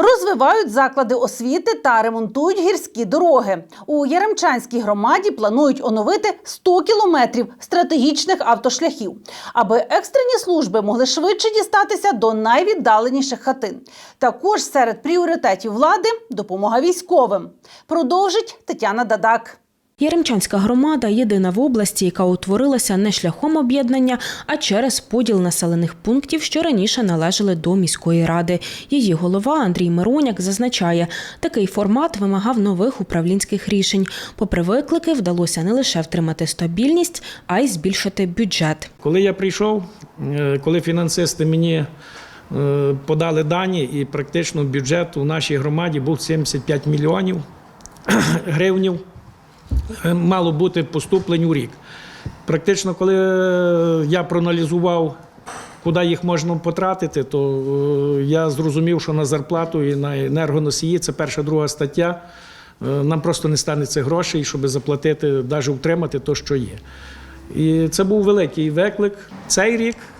Розвивають заклади освіти та ремонтують гірські дороги. У Яремчанській громаді планують оновити 100 кілометрів стратегічних автошляхів, аби екстрені служби могли швидше дістатися до найвіддаленіших хатин. Також серед пріоритетів влади допомога військовим. Продовжить Тетяна Дадак. Яремчанська громада єдина в області, яка утворилася не шляхом об'єднання, а через поділ населених пунктів, що раніше належали до міської ради. Її голова Андрій Мироняк зазначає, такий формат вимагав нових управлінських рішень. Попри виклики, вдалося не лише втримати стабільність, а й збільшити бюджет. Коли я прийшов, е, коли фінансисти мені е, подали дані, і практично бюджет у нашій громаді був 75 мільйонів гривнів, е, мало бути поступлень у рік. Практично, коли е, я проаналізував, куди їх можна потратити, то е, я зрозумів, що на зарплату і на енергоносії це перша друга стаття. е, Нам просто не стане цих грошей, щоб заплатити, навіть утримати те, що є. І це був великий виклик. Цей рік е,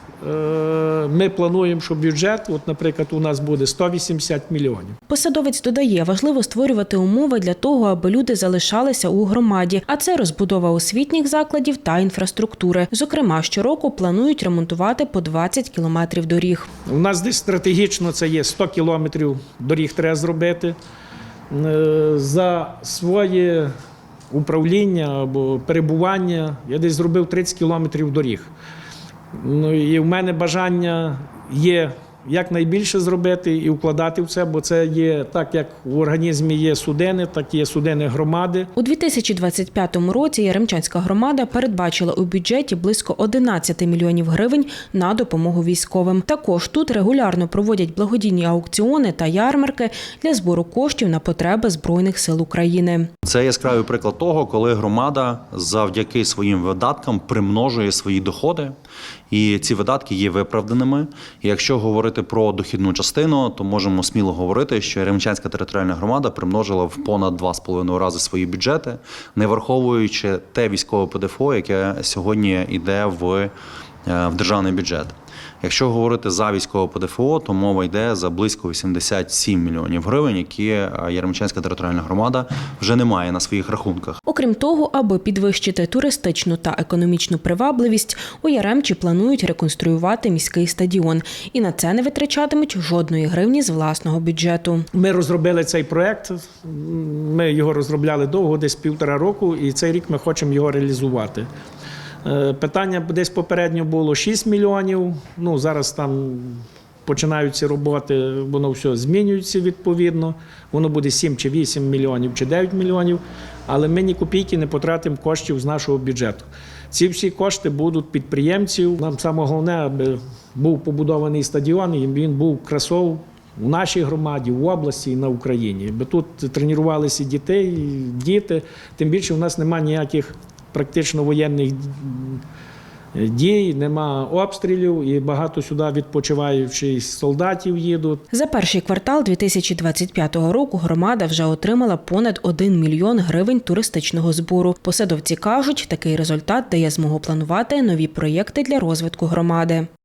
ми плануємо, що бюджет, от, наприклад, у нас буде 180 мільйонів. Посадовець додає, важливо створювати умови для того, аби люди залишалися у громаді, а це розбудова освітніх закладів та інфраструктури. Зокрема, щороку планують ремонтувати по 20 кілометрів доріг. У нас десь стратегічно це є 100 кілометрів доріг треба зробити. Е, За своє управління або перебування я десь зробив 30 кілометрів доріг. Ну і в мене бажання є якнайбільше зробити і вкладати в це, бо це є так, як в організмі є судини, так є судини громади. У 2025 році Яремчанська громада передбачила у бюджеті близько 11 мільйонів гривень на допомогу військовим. Також тут регулярно проводять благодійні аукціони та ярмарки для збору коштів на потреби збройних сил України. Це яскравий приклад того, коли громада завдяки своїм видаткам примножує свої доходи, і ці видатки є виправданими. І якщо говорити про дохідну частину, то можемо сміло говорити, що Ремчанська територіальна громада примножила в понад 2,5 рази свої бюджети, не враховуючи те військове ПДФО, яке сьогодні йде в, е, в державний бюджет. Якщо говорити за військове ПДФО, то мова йде за близько 87 мільйонів гривень, які е, Яремчанська територіальна громада вже не має на своїх рахунках. Окрім того, аби підвищити туристичну та економічну привабливість, у Яремчі планують реконструювати міський стадіон, і на це не витрачатимуть жодної гривні з власного бюджету. Ми розробили цей проект. Ми його розробляли довго, десь півтора року, і цей рік ми хочемо його реалізувати. Е, Питання десь попередньо було 6 мільйонів. Ну зараз там починаються роботи, воно все змінюється відповідно. Воно буде 7 чи 8 мільйонів, чи 9 мільйонів. Але ми ні копійки не потратимо коштів з нашого бюджету. Ці всі кошти будуть підприємців. Нам саме головне, аби був побудований стадіон, і він був красов у нашій громаді, в області і на Україні. Бо тут тренувалися дітей, діти. Тим більше в нас немає ніяких практично воєнних дій, нема обстрілів, і багато сюди відпочиваючих солдатів їдуть. За перший квартал 2025 року громада вже отримала понад 1 мільйон гривень туристичного збору. Посадовці кажуть, такий результат дає змогу планувати нові проєкти для розвитку громади.